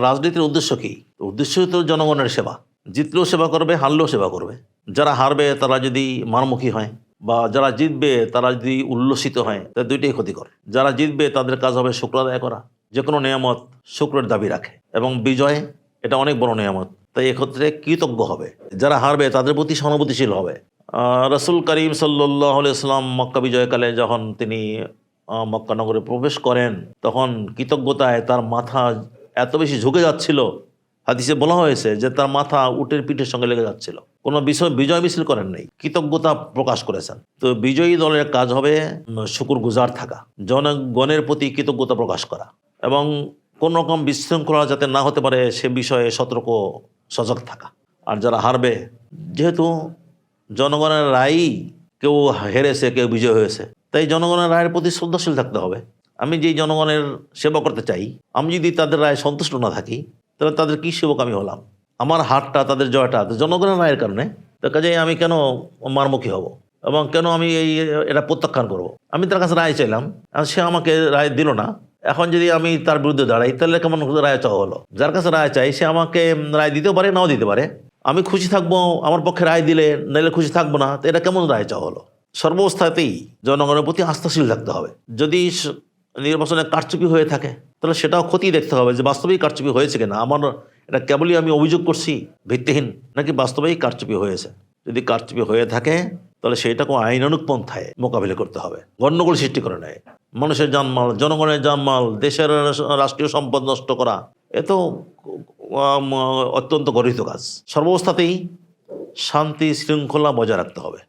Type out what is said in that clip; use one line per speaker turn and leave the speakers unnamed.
রাজনীতির উদ্দেশ্য কী? উদ্দেশ্য তো জনগণের সেবা। জিতলেও সেবা করবে, হারলেও সেবা করবে। যারা হারবে, তারা যদি মারমুখী হয় বা যারা জিতবে, তারা যদি উল্লসিত হয়, তা দুইটাই ক্ষতিকর। যারা জিতবে, তাদের কাজ হবে শুক্র আদায় করা। যে কোনো নিয়ামত শুক্রের দাবি রাখে এবং বিজয়, এটা অনেক বড় নিয়ামত। তাই এক্ষেত্রে কৃতজ্ঞ হবে। যারা হারবে, তাদের প্রতি সহানুভূতিশীল হবে। রসুল করিম সাল্লাহ ইসলাম মক্কা বিজয়কালে যখন তিনি মক্কা নগরে প্রবেশ করেন, তখন কৃতজ্ঞতায় তার মাথা এত বেশি ঝুঁকে যাচ্ছিল, হাদিসে বলা হয়েছে যে তার মাথা উটের পিঠের সঙ্গে লেগে যাচ্ছিল। কোনো বিষয়, বিজয় মিছিল করেন নাই, কৃতজ্ঞতা প্রকাশ করেছেন। তো বিজয়ী দলের কাজ হবে শুকুর গুজার থাকা, জনগণের প্রতি কৃতজ্ঞতা প্রকাশ করা এবং কোন রকম বিশৃঙ্খলা যাতে না হতে পারে সে বিষয়ে সতর্ক, সজাগ থাকা। আর যারা হারবে, যেহেতু জনগণের রায়ই কেউ হেরেছে, কেউ বিজয় হয়েছে, তাই জনগণের রায়ের প্রতি শ্রদ্ধাশীল থাকতে হবে। আমি যেই জনগণের সেবা করতে চাই, আমি যদি তাদের রায় সন্তুষ্ট না থাকি, তাহলে তাদের কী সেবক আমি হলাম? আমার হারটা তাদের জয়টা জনগণের রায়ের কারণে? তো কাজেই আমি কেন মারমুখী হব? এবং কেন আমি এই, এটা প্রত্যাখ্যান করব। আমি তার কাছে রায় চাইলাম সে আমাকে রায় দিল না। এখন যদি আমি তার বিরুদ্ধে দাঁড়াই, তাহলে কেমন রায় চাওয়া হলো? যার কাছে রায় চাই, সে আমাকে রায় দিতেও পারে, নাও দিতে পারে। আমি খুশি থাকব, আমার পক্ষে রায় দিলে নাইলে খুশি থাকব না। তো এটা কেমন রায় চাওয়া হলো? সর্বস্থাতেই জনগণের প্রতি আস্থাশীল থাকতে হবে। যদি নির্বাচনে কারচুপি হয়ে থাকে, তাহলে সেটাও ক্ষতি দেখতে হবে যে বাস্তবেই কারচুপি হয়েছে কিনা। আমার এটা কেবলই আমি অভিযোগ করছি, ভিত্তিহীন, নাকি বাস্তবেই কারচুপি হয়েছে? যদি কারচুপি হয়ে থাকে, তাহলে সেইটাকে আইনানুক পন্থায় মোকাবিলা করতে হবে। গণ্ডগোল সৃষ্টি করে নেয়। মানুষের জানমাল, জনগণের জানমাল, দেশের রাষ্ট্রীয় সম্পদ নষ্ট করা, এ তো অত্যন্ত গরিত কাজ। সর্বাবস্থাতেই শান্তি শৃঙ্খলা বজায় রাখতে হবে।